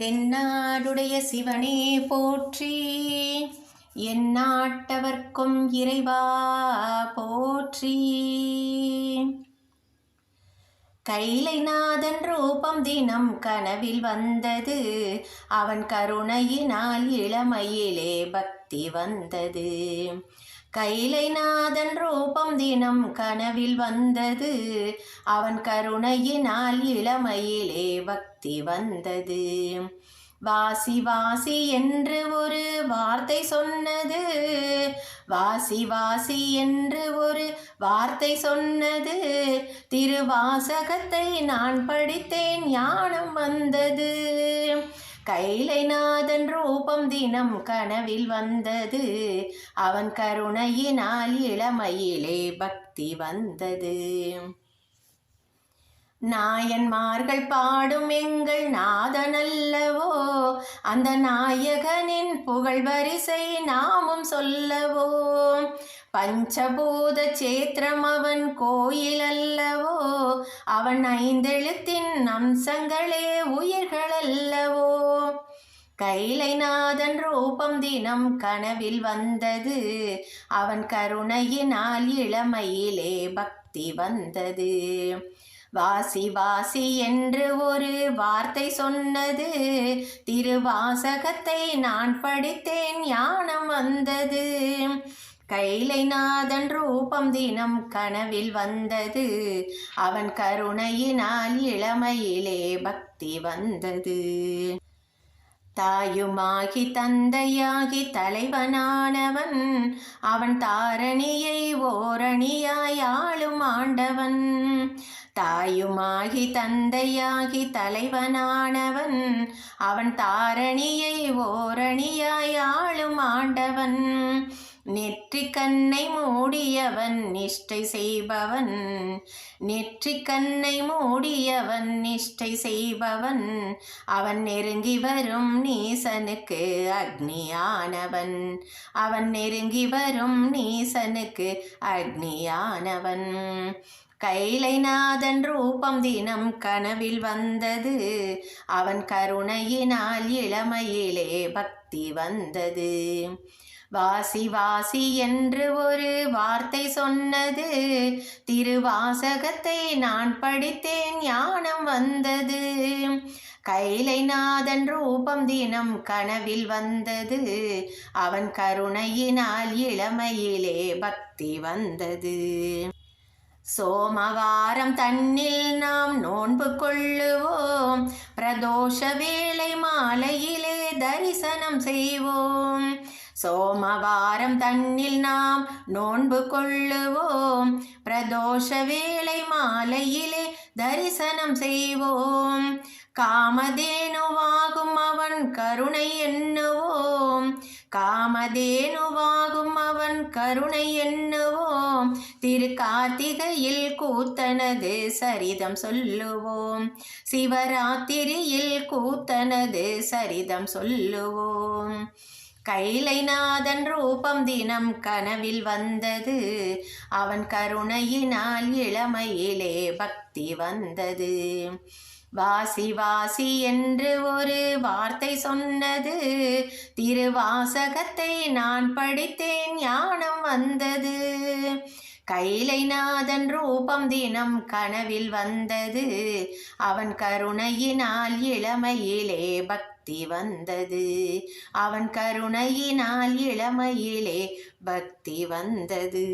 தென்னாடுடைய சிவனே போற்றி. என் நாட்டவர்க்கும் இறைவா போற்றி. கைலைநாதன் ரூபம் தினம் கனவில் வந்தது. அவன் கருணையினால் இளமையிலே பக்தி வந்தது. கைலைநாதன் ரூபம் தினம் கனவில் வந்தது. அவன் கருணையினால் இளமையிலே பக்தி வந்தது. வாசி வாசி என்று ஒரு வார்த்தை சொன்னது. வாசி வாசி என்று ஒரு வார்த்தை சொன்னது. திருவாசகத்தை நான் படித்தேன் ஞானம் வந்தது. கைலைநாதன் ரூபம் தினம் கனவில் வந்தது. அவன் கருணையினால் இளமையிலே பக்தி வந்தது. நாயன்மார்கள் பாடும் எங்கள் நாதனல்லவோ அந்த நாயகனின் புகழ் வரிசை நாமும் சொல்லவோ. பஞ்சபூத சேத்திரம் அவன் கோயில் அல்லவோ அவன் ஐந்தெழுத்தின் அம்சங்களே உயிர்களல்லவோ. கைலைநாதன் ரூபம் தினம் கனவில் வந்தது. அவன் கருணையினால் இளமையிலே பக்தி வந்தது. வாசி வாசி என்று ஒரு வார்த்தை சொன்னது. திருவாசகத்தை நான் படித்தேன் ஞானம் வந்தது. கைலைநாதன் ரூபம் தினம் கனவில் வந்தது. அவன் கருணையினால் இளமையிலே பக்தி வந்தது. தாயுமாகி தந்தையாகி தலைவனானவன். அவன் தாரணியை ஓரணியாய் ஆளும் ஆண்டவன். தாயுமாகி தந்தையாகி தலைவனானவன். அவன் தாரணியை ஓரணியாய் ஆளும் ஆண்டவன். நெற்றி கண்ணை மூடியவன் நிஷ்டை செய்பவன். நெற்றி கண்ணை மூடியவன் நிஷ்டை செய்பவன். அவன் நெருங்கி வரும் நீசனுக்கு அக்னியானவன். அவன் நெருங்கி வரும் நீசனுக்கு அக்னியானவன். கைலைநாதன் ரூபம் தினம் கனவில் வந்தது. அவன் கருணையினால் இளமையிலே பக்தி வந்தது. வாசி வாசி என்று ஒரு வார்த்தை சொன்னது. திருவாசகத்தை நான் படித்தேன் ஞானம் வந்தது. கைலைநாதன் ரூபம் தினம் கனவில் வந்தது. அவன் கருணையினால் இளமையிலே பக்தி வந்தது. சோமவாரம் தன்னில் நாம் நோன்பு கொள்ளுவோம். பிரதோஷ வேளை மாலையிலே தரிசனம் செய்வோம். சோமவாரம் தன்னில் நாம் நோன்பு கொள்ளுவோம். பிரதோஷ வேலை மாலையிலே தரிசனம் செய்வோம். காமதேனுவாகும் அவன் கருணை எண்ணுவோம். காமதேனுவாகும் அவன் கருணை எண்ணுவோம். திரு கார்த்திகையில் கூத்தனது சரிதம் சொல்லுவோம். சிவராத்திரியில் கூத்தனது சரிதம் சொல்லுவோம். கைலைநாதன் ரூபம் தினம் கனவில் வந்தது. அவன் கருணையினால் இளமையிலே பக்தி வந்தது. வாசி வாசி என்று ஒரு வார்த்தை சொன்னது. திருவாசகத்தை நான் படித்தேன் ஞானம் வந்தது. கைலைநாதன் ரூபம் தினம் கனவில் வந்தது. அவன் கருணையினால் இளமையிலே பக்தி வந்தது. அவன் கருணையினால் இளமையிலே பக்தி வந்தது.